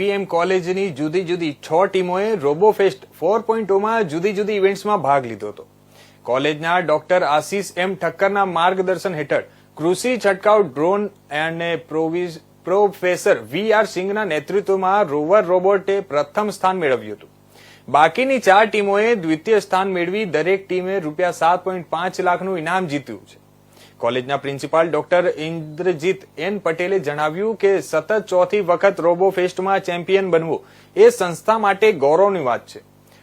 એફવીએમ કોલેજની જુદી જુદી છ ટીમોએ રોબોફેસ્ટ ફોર પોઈન્ટમાં જુદી જુદી ઇવેન્ટ્સમાં ભાગ લીધો હતો. કોલેજના ડોક્ટર આશીષ એમ ઠક્કરના માર્ગદર્શન હેઠળ કૃષિ છંટકાવ ડ્રોન અને પ્રોફેસર વી આર સિંઘના નેતૃત્વમાં રોવર રોબોટે પ્રથમ સ્થાન મેળવ્યું હતું. બાકીની ચાર ટીમોએ દ્વિતીય સ્થાન મેળવી દરેક ટીમે રૂપિયા સાત પોઈન્ટ પાંચ લાખનું ઇનામ જીત્યું છે. કોલેજના પ્રિન્સિપાલ ડોક્ટર ઇન્દ્રજીત એન પટેલે જણાવ્યું કે સતત ચોથી વખત રોબો ફેસ્ટમાં ચેમ્પિયન બનવું એ સંસ્થા માટે ગૌરવની વાત છે.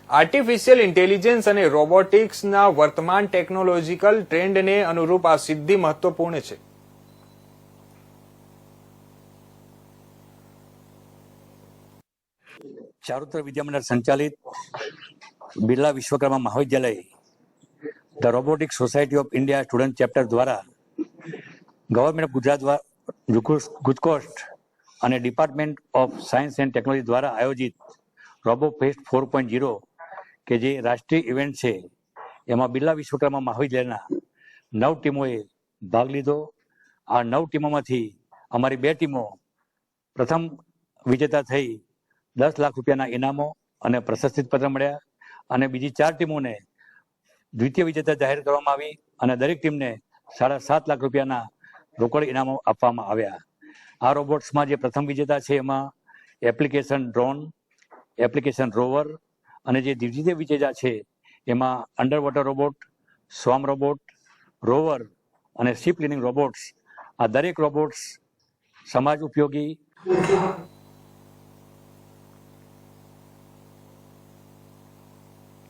આર્ટિફિશિયલ ઇન્ટેલિજન્સ અને રોબોટિક્સના વર્તમાન ટેકનોલોજીકલ ટ્રેન્ડને અનુરૂપ આ સિદ્ધિ મહત્વપૂર્ણ છે. ચારુત્ર વિદ્યામંડળ સંચાલિત Birla Vishwakarma Mahavidyalaya the robotic society of India student chapter દ્વારા ગવર્મેન્ટ ઓફ ગુજરાત ગુજકોસ્ટ અને department of science and technology દ્વારા આયોજિત robo fest four point zero કે જે રાષ્ટ્રીય ઇવેન્ટ છે, એમાં બિરલા વિશ્વકર્મા મહાવિદ્યાલયના નવ ટીમોએ ભાગ લીધો. આ નવ ટીમોમાંથી અમારી બે ટીમો પ્રથમ વિજેતા થઈ દસ લાખ રૂપિયાના ઇનામો અને પ્રશસ્તિ પત્ર મળ્યા અને બીજી ચાર ટીમોને દ્વિતીય વિજેતા જાહેર કરવામાં આવી અને દરેક ટીમને સાડા સાત લાખ રૂપિયાના રોકડ ઇનામો આપવામાં આવ્યા. આ રોબોટ્સમાં જે પ્રથમ વિજેતા છે એમાં એપ્લિકેશન ડ્રોન, એપ્લિકેશન રોવર અને જે દ્વિતીય વિજેતા છે એમાં under water robot swarm robot rover અને શિપ ક્લિનિંગ રોબોટ્સ આ દરેક રોબોટ્સ સમાજ ઉપયોગી